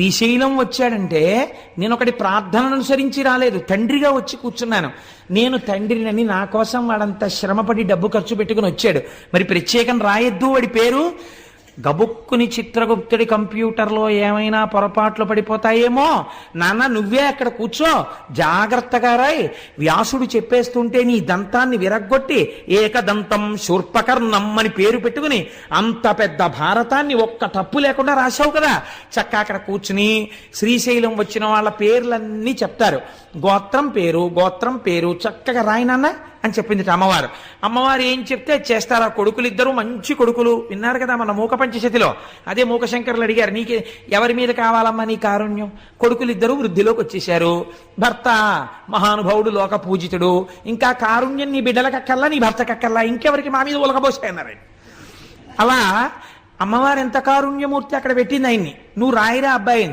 శ్రీశైలం వచ్చాడంటే నేను ఒకటి ప్రార్థనను అనుసరించి రాలేదు. తండ్రిగా వచ్చి కూర్చున్నాను. నేను తండ్రినని నా కోసం వాడంత శ్రమపడి డబ్బు ఖర్చు పెట్టుకుని వచ్చాడు. మరి ప్రత్యేకం రాయొద్దు వాడి పేరు? గబుక్కుని చిత్రగుప్తుడి కంప్యూటర్లో ఏమైనా పొరపాట్లు పడిపోతాయేమో? నాన్న నువ్వే అక్కడ కూర్చో. జాగ్రత్తగా రాయ్. వ్యాసుడు చెప్పేస్తుంటే నీ దంతాన్ని విరగ్గొట్టి ఏకదంతం శూర్పకర్ణం అని పేరు పెట్టుకుని అంత పెద్ద భారతాన్ని ఒక్క తప్పు లేకుండా రాశావు కదా. చక్క అక్కడ కూర్చుని శ్రీశైలం వచ్చిన వాళ్ళ పేర్లన్నీ చెప్తారు. గోత్రం పేరు గోత్రం పేరు చక్కగా రాయి నాన్న. అని చెప్పింది అమ్మవారు. అమ్మవారు ఏం చెప్తే చేస్తారా చేస్తారు. ఆ కొడుకులు ఇద్దరు మంచి కొడుకులు. విన్నారు కదా మన మూక పంచశతిలో. అదే మూకశంకర్లు అడిగారు నీకే ఎవరి మీద కావాలమ్మా నీ కారుణ్యం? కొడుకులు ఇద్దరు వృద్ధిలోకి వచ్చేశారు. భర్త మహానుభావుడు లోక పూజితుడు ఇంకా కారుణ్యం నీ బిడ్డలకక్కల్లా నీ భర్తకక్కల్లా. ఇంకెవరికి మా మీద ఉలకబోసాయన్నారు? అలా అమ్మవారు ఎంత కారుణ్యమూర్తి అక్కడ పెట్టింది ఆయన్ని. నువ్వు రాయిరా అబ్బాయిని.